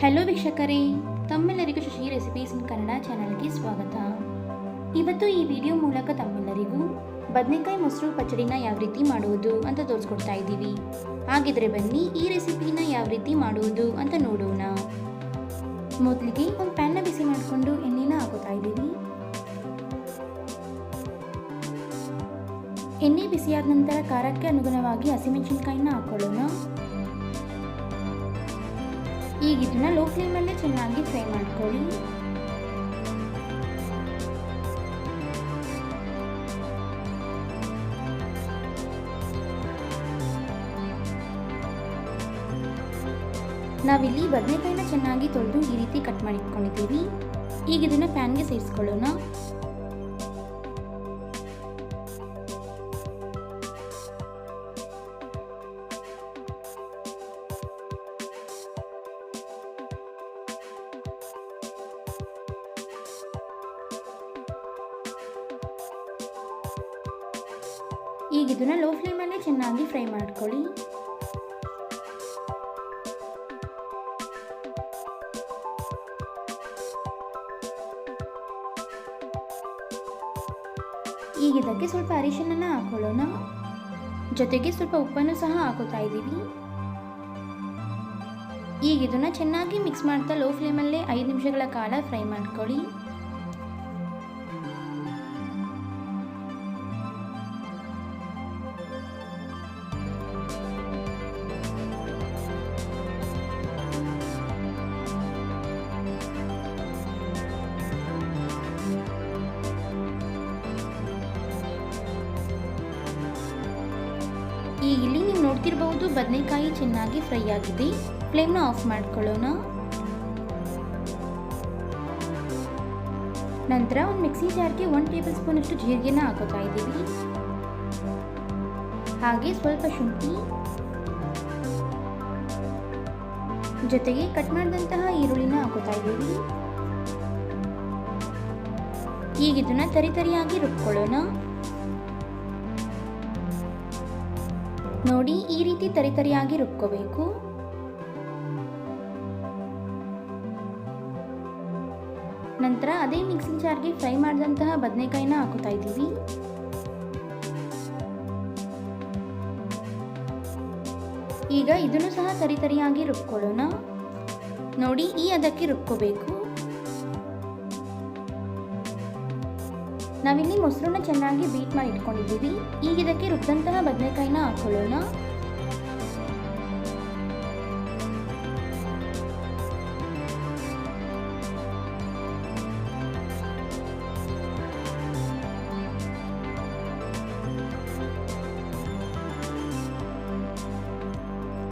Hello ವೀಕ್ಷಕರೇ, ತಮ್ಮೆಲ್ಲರಿಗೂ Shashi recipes ಇನ್ ಕನ್ನಡ ಚಾನಲ್ಗೆ ಸ್ವಾಗತ. ಇವತ್ತು ಈ ವಿಡಿಯೋ ಮೂಲಕ ತಮ್ಮೆಲ್ಲರಿಗೂ ಬದನೆಕಾಯಿ ಮೊಸರು ಪಚಡಿನ ಯಾವ ರೀತಿ ಮಾಡುವುದು ಅಂತ ತೋರಿಸ್ಕೊಡ್ತಾ ಇದ್ದೀವಿ. ಹಾಗಿದ್ರೆ ಬನ್ನಿ ಈ ರೆಸಿಪಿನ ಯಾವ ರೀತಿ ಮಾಡುವುದು ಅಂತ ನೋಡೋಣ. ಮೊದಲಿಗೆ ಒಂದು ಪ್ಯಾನ್ನ ಬಿಸಿ ಮಾಡಿಕೊಂಡು ಎಣ್ಣೆನ ಹಾಕೋತಾ ಇದ್ದೀವಿ. ಎಣ್ಣೆ ಬಿಸಿಯಾದ ನಂತರ ಖಾರಕ್ಕೆ ಅನುಗುಣವಾಗಿ ಹಸಿಮೆಣಸಿನ್ಕಾಯಿನ ಹಾಕೊಳ್ಳೋಣ. ಈಗ ಇದನ್ನ ಲೋ ಫ್ಲೇಮಲ್ಲೇ ಚೆನ್ನಾಗಿ ಫ್ರೈ ಮಾಡ್ಕೊಳ್ಳಿ. ನಾವಿಲ್ಲಿ ಬದನೆಕಾಯಿನ ಚೆನ್ನಾಗಿ ತೊಳೆದು ಈ ರೀತಿ ಕಟ್ ಮಾಡಿ ಇಟ್ಕೊಂಡಿದ್ದೀವಿ ಈಗ ಇದನ್ನ ಪ್ಯಾನ್ಗೆ ಸೇರಿಸ್ಕೊಳ್ಳೋಣ. ಈಗ ಇದನ್ನ ಲೋ ಫ್ಲೇಮಲ್ಲೇ ಚೆನ್ನಾಗಿ ಫ್ರೈ ಮಾಡ್ಕೊಳ್ಳಿ. ಈಗ ಇದಕ್ಕೆ ಸ್ವಲ್ಪ ಅರಿಶಿನ ಹಾಕೊಳ್ಳೋಣ. ಜೊತೆಗೆ ಸ್ವಲ್ಪ ಉಪ್ಪನ್ನು ಸಹ ಹಾಕೋತಾ ಇದ್ದೀವಿ. ಈಗ ಇದನ್ನು ಚೆನ್ನಾಗಿ ಮಿಕ್ಸ್ ಮಾಡ್ತಾ ಲೋ ಫ್ಲೇಮಲ್ಲೇ ಐದು ನಿಮಿಷಗಳ ಕಾಲ ಫ್ರೈ ಮಾಡ್ಕೊಳ್ಳಿ. ಈಗ ಇಲ್ಲಿ ನೀವು ನೋಡ್ತಿರ್ಬಹುದು ಬದನೆಕಾಯಿ ಚೆನ್ನಾಗಿ ಫ್ರೈ ಆಗಿದೆ. ಫ್ಲೇಮ್ನ ಆಫ್ ಮಾಡ್ಕೊಳ್ಳೋಣ. ನಂತರ ಒಂದು ಮಿಕ್ಸಿ ಜಾರ್ಗೆ ಒನ್ ಟೇಬಲ್ ಸ್ಪೂನಷ್ಟು ಜೀರಿಗೆನ ಹಾಕೋತಾ ಇದ್ದೀವಿ. ಹಾಗೆ ಸ್ವಲ್ಪ ಶುಂಠಿ. ಜೊತೆಗೆ ಕಟ್ ಮಾಡಿದಂತಹ ಈರುಳ್ಳಿನ ಹಾಕೋತಾ ಇದ್ದೀವಿ. ಈಗ ಇದನ್ನ ತರಿತರಿಯಾಗಿ ರುಬ್ಕೊಳ್ಳೋಣ. ನೋಡಿ ಈ ರೀತಿ ತರಿತರಿಯಾಗಿ ರುಬ್ಕೋಬೇಕು. ನಂತರ ಅದೇ ಮಿಕ್ಸಿಂಗ್ ಜಾರ್ಗೆ ಫ್ರೈ ಮಾಡಿದಂತಹ ಬದನೆಕಾಯಿನ ಹಾಕುತ್ತಾ ಇದ್ದೀವಿ. ಈಗ ಇದನ್ನು ಸಹ ತರಿತರಿಯಾಗಿ ರುಬ್ಕೊಳ್ಳೋಣ. ನೋಡಿ ಈ ಅದಕ್ಕೆ ರುಬ್ಕೋಬೇಕು. ನಾವಿಲ್ಲಿ ಮೊಸರನ್ನ ಚೆನ್ನಾಗಿ ಬೀಟ್ ಮಾಡಿ ಇಟ್ಕೊಂಡಿದ್ದೀವಿ. ಈಗ ಇದಕ್ಕೆ ರುಬ್ಬಿದಂತಹ ಬದನೆಕಾಯಿನ ಹಾಕೊಳ್ಳೋಣ.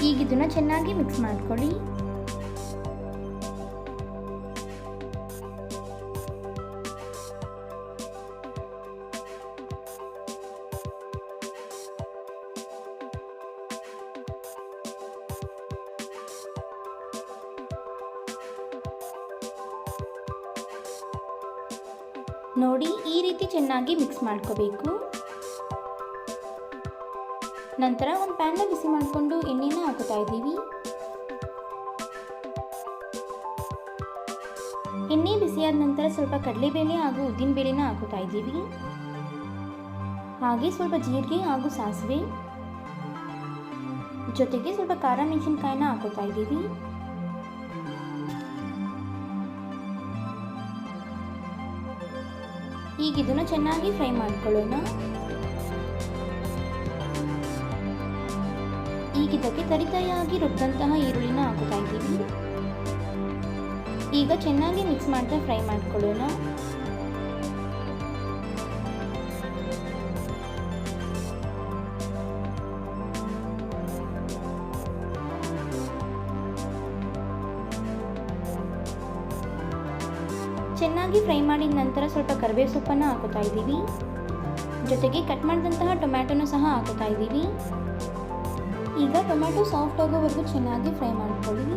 ಈಗ ಇದನ್ನ ಚೆನ್ನಾಗಿ ಮಿಕ್ಸ್ ಮಾಡ್ಕೊಳ್ಳಿ. ನೋಡಿ ಈ ರೀತಿ ಚೆನ್ನಾಗಿ ಮಿಕ್ಸ್ ಮಾಡ್ಕೋಬೇಕು. ನಂತರ ಒಂದು ಪ್ಯಾನ್ನ ಬಿಸಿ ಮಾಡಿಕೊಂಡು ಎಣ್ಣೆನ ಹಾಕೋತಾ ಇದ್ದೀವಿ. ಎಣ್ಣೆ ಬಿಸಿಯಾದ ನಂತರ ಸ್ವಲ್ಪ ಕಡಲೆಬೇಳೆ ಹಾಗೂ ಉದ್ದಿನಬೇಳೆನ ಹಾಕೋತಾ ಇದ್ದೀವಿ. ಹಾಗೆ ಸ್ವಲ್ಪ ಜೀರಿಗೆ ಹಾಗೂ ಸಾಸಿವೆ. ಜೊತೆಗೆ ಸ್ವಲ್ಪ ಖಾರ ಮೆಣಸಿನ್ಕಾಯಿನ ಹಾಕೋತಾ ಇದ್ದೀವಿ. ಈಗ ಇದನ್ನು ಚೆನ್ನಾಗಿ ಫ್ರೈ ಮಾಡ್ಕೊಳ್ಳೋಣ. ಈಗ ಇದಕ್ಕೆ ತರಿತರಿಯಾಗಿ ರುಬ್ಬಂತಹ ಈರುಳ್ಳಿನ ಹಾಕುತ್ತಾ ಇದ್ದೀವಿ. ಈಗ ಚೆನ್ನಾಗಿ ಮಿಕ್ಸ್ ಮಾಡ್ತಾ ಫ್ರೈ ಮಾಡ್ಕೊಳ್ಳೋಣ. ಚೆನ್ನಾಗಿ ಫ್ರೈ ಮಾಡಿದ ನಂತರ ಸ್ವಲ್ಪ ಕರಿಬೇವು ಸೊಪ್ಪನ್ನು ಹಾಕೋತಾ ಇದ್ದೀವಿ. ಜೊತೆಗೆ ಕಟ್ ಮಾಡಿದಂತಹ ಟೊಮ್ಯಾಟೊನು ಸಹ ಹಾಕೋತಾ ಇದ್ದೀವಿ. ಈಗ ಟೊಮ್ಯಾಟೊ ಸಾಫ್ಟ್ ಆಗೋವರೆಗೂ ಚೆನ್ನಾಗಿ ಫ್ರೈ ಮಾಡ್ಕೊಳ್ಳಿ.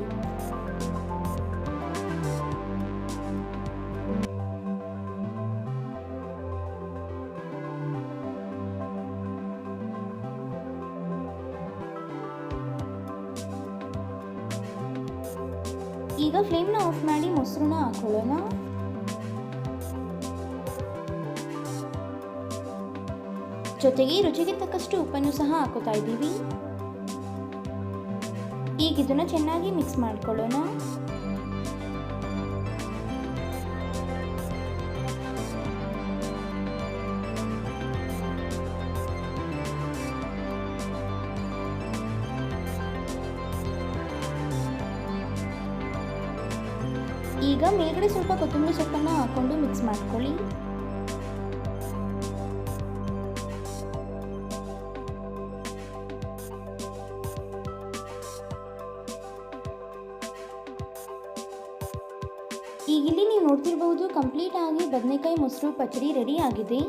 ಈಗ ಫ್ಲೇಮ್ನ ಆಫ್ ಮಾಡಿ ಮೊಸರನ್ನ ಹಾಕೊಳ್ಳೋಣ. ಜೊತೆಗೆ ರುಚಿಗೆ ತಕ್ಕಷ್ಟು ಉಪ್ಪನ್ನು ಸಹ ಹಾಕುತ್ತಾ ಇದ್ದೀವಿ. ಈಗ ಇದನ್ನು ಚೆನ್ನಾಗಿ ಮಿಕ್ಸ್ ಮಾಡ್ಕೊಳ್ಳೋಣ. ಈಗ ಮೇಲ್ಗಡೆ ಸ್ವಲ್ಪ ಕೊತ್ತಂಬರಿ ಸೊಪ್ಪನ್ನು ಹಾಕೊಂಡು ಮಿಕ್ಸ್ ಮಾಡ್ಕೊಳ್ಳಿ. ಈಗ ಇಲ್ಲಿ ನೀವು ನೋಡ್ತಿರ್ಬೋದು ಕಂಪ್ಲೀಟ್ ಆಗಿ ಬದನೆಕಾಯಿ ಮೊಸರು ಪಚಡಿ ರೆಡಿ ಆಗಿದೆ.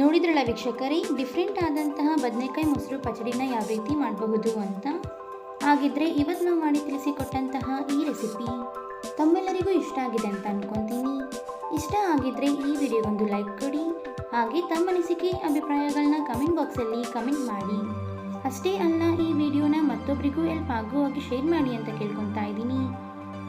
ನೋಡಿದ್ರಲ್ಲ ವೀಕ್ಷಕರೇ ಡಿಫ್ರೆಂಟ್ ಆದಂತಹ ಬದನೆಕಾಯಿ ಮೊಸರು ಪಚಡಿನ ಯಾವ ರೀತಿ ಮಾಡಬಹುದು ಅಂತ? ಹಾಗಿದ್ರೆ ಇವತ್ತು ನಾವು ಮಾಡಿ ತಿಳಿಸಿಕೊಟ್ಟಂತಹ ಈ ರೆಸಿಪಿ ತಮ್ಮೆಲ್ಲರಿಗೂ ಇಷ್ಟ ಆಗಿದೆ ಅಂತ ಅನ್ಕೊಂತೀನಿ. ಇಷ್ಟ ಆಗಿದ್ರೆ ಈ ವಿಡಿಯೋ ಒಂದು ಲೈಕ್ ಕೊಡಿ, ಹಾಗೆ ತಮ್ಮ ಅನಿಸಿಕೆ ಅಭಿಪ್ರಾಯಗಳನ್ನ ಕಮೆಂಟ್ ಬಾಕ್ಸಲ್ಲಿ ಕಮೆಂಟ್ ಮಾಡಿ. ಅಷ್ಟೇ ಅಲ್ಲ, ಈ ವಿಡಿಯೋನ ಮತ್ತೊಬ್ಬರಿಗೂ ಹೆಲ್ಪ್ ಆಗುವಾಗಿ ಶೇರ್ ಮಾಡಿ ಅಂತ ಕೇಳ್ಕೊತಾ ಇದ್ದೀನಿ.